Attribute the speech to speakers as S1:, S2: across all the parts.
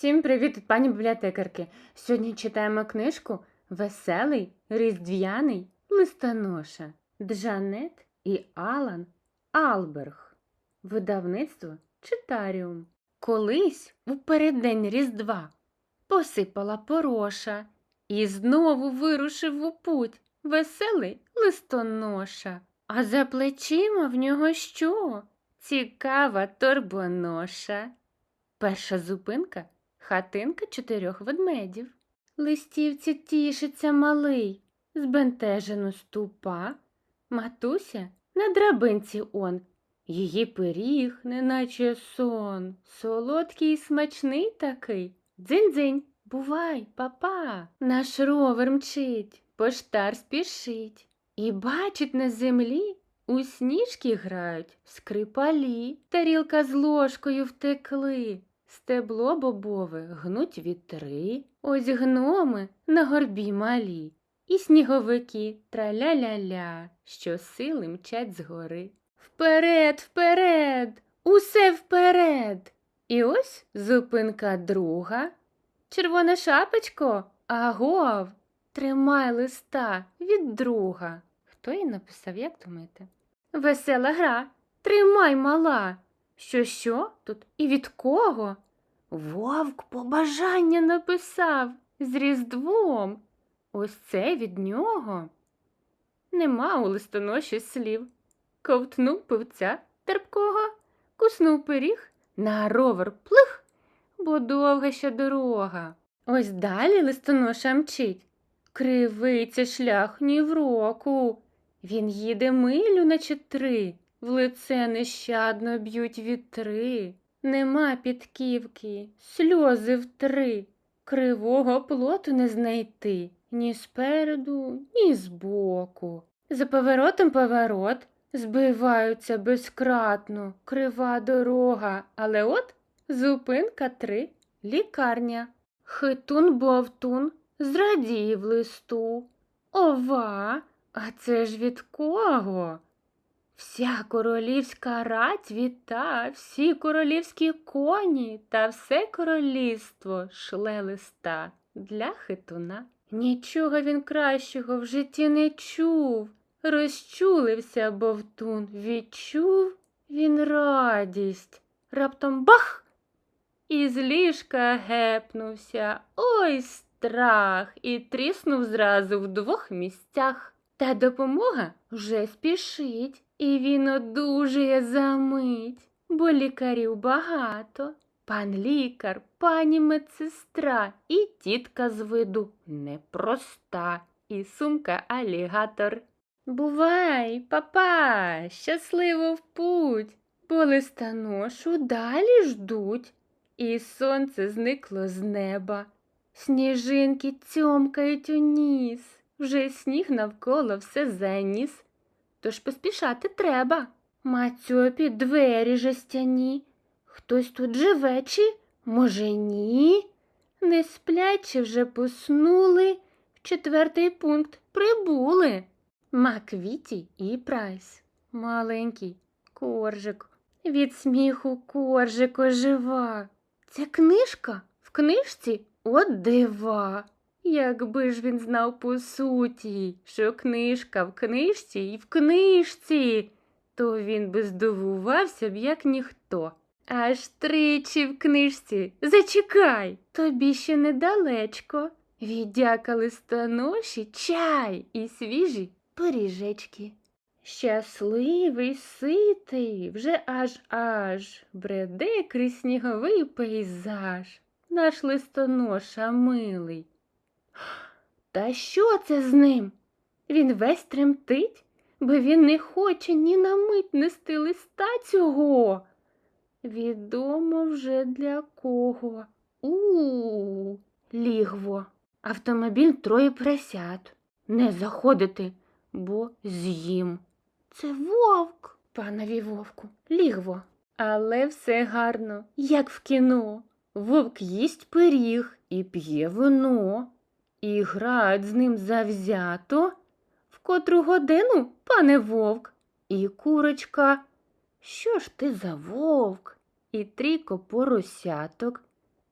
S1: Всім привіт від пані бібліотекарки. Сьогодні читаємо книжку Веселий різдвяний листоноша Джанет і Алан Алберг. Видавництво Читаріум. Колись у переддень Різдва посипала пороша і знову вирушив у путь веселий листоноша. А за плечима в нього що? Цікава торбоноша. Перша зупинка хатинка чотирьох ведмедів. Листівці тішиться малий, збентежено ступа. Матуся на драбинці он, її пиріг, неначе сон, солодкий і смачний такий. Дзинь-дзинь, бувай, папа, наш ровер мчить, поштар спішить. І бачить на землі у сніжки грають скрипалі, тарілка з ложкою втекли, стебло бобове гнуть вітри, ось гноми на горбі малі, і сніговики траля-ля-ля, що сили мчать згори. Вперед, вперед, усе вперед. І ось зупинка друга. Червона шапочко, агов, тримай листа від друга. Хто її написав, як думаєте? Весела гра. Тримай, мала. Що, що тут? І від кого? Вовк побажання написав з Різдвом. Ось це від нього. Нема у листоноші слів. Ковтнув пивця терпкого, куснув пиріг, на ровер плих, бо довга ще дорога. Ось далі листоноша мчить. Кривий це шлях ні в року. Він їде милю, наче три, в лице нещадно б'ють вітри. Нема підківки, сльози втри, кривого плоту не знайти ні спереду, ні збоку. За поворотом поворот збиваються безкратно, крива дорога, але от зупинка три лікарня. Хитун бовтун зрадів листу. Ова, а це ж від кого? Вся королівська рать віта, всі королівські коні та все королівство шле листа для хитуна. Нічого він кращого в житті не чув. Розчулився бовтун, відчув він радість. Раптом бах! І з ліжка гепнувся. Ой, страх! І тріснув зразу в двох місцях. Та допомога вже спішить, і він одужує за мить, бо лікарів багато. Пан лікар, пані медсестра і тітка з виду непроста, і сумка алігатор. Бувай, папа, щасливо в путь, бо листоношу далі ждуть, і сонце зникло з неба. Сніжинки цьомкають у ніс, вже сніг навколо все заніс. Тож поспішати треба. Мацьопі двері жестяні. Хтось тут живе чи, може, ні? Не сплячи вже поснули, в четвертий пункт прибули. Маквіті і Прайс. Маленький коржик. Від сміху коржик ожива. Це книжка в книжці от дива. Якби ж він знав по суті, що книжка в книжці і в книжці, то він би здивувався б, як ніхто. Аж тричі в книжці. Зачекай, тобі ще недалечко. Віддяка листоноші, чай і свіжі пиріжечки. Щасливий, ситий, вже аж аж бреде крізь сніговий пейзаж. Наш листоноша милий. Та що це з ним? Він весь тремтить, бо він не хоче ні на мить нести листа цього. Відомо вже для кого. У, лігво. Автомобіль троє присяд. Не заходити, бо з'їм. Це вовк, панові вовку, лігво. Але все гарно, як в кіно. Вовк їсть пиріг і п'є вино, і грають з ним завзято. В котру годину, пане вовк, і курочка. Що ж ти за вовк? І трійко поросяток,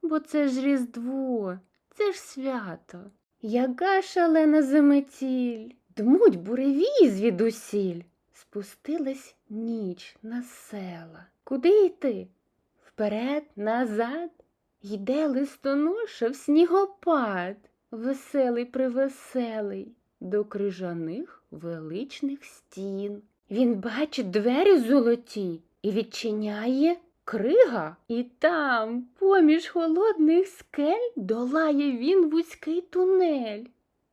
S1: бо це ж Різдво, це ж свято. Яка шалена заметіль, дмуть буревії звідусіль. Спустилась ніч на села. Куди йти? Вперед, назад, йде листоноша в снігопад, веселий привеселий, до крижаних величних стін. Він бачить двері золоті і відчиняє крига, і там, поміж холодних скель, долає він вузький тунель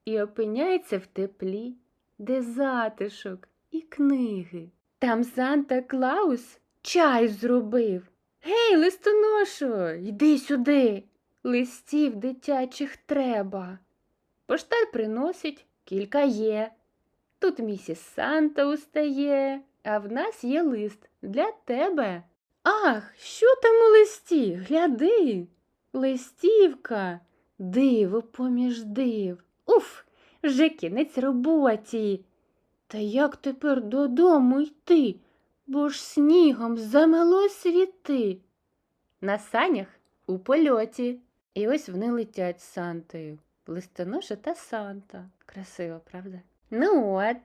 S1: і опиняється в теплі, де затишок і книги. Там Санта Клаус чай зробив. Гей, листоношо, йди сюди. Листів дитячих треба. Поштар приносить, кілька є. Тут місіс Санта устає, а в нас є лист для тебе. Ах, що там у листі? Гляди. Листівка, диво поміж див. Уф, вже кінець роботі. Та як тепер додому йти? Бо ж снігом замело світи. На санях у польоті. І ось вони летять з Сантою. Листоноша та Санта. Красиво, правда? Ну от,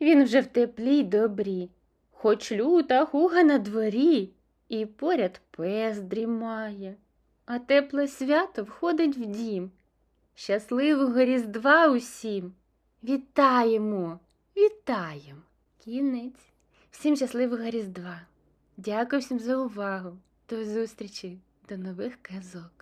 S1: він вже в теплі й добрі, хоч люта хуга на дворі, і поряд пес дрімає, а тепле свято входить в дім. Щасливого Різдва усім! Вітаємо, вітаємо! Кінець. Всім щасливого Різдва! Дякую всім за увагу. До зустрічі, до нових казок.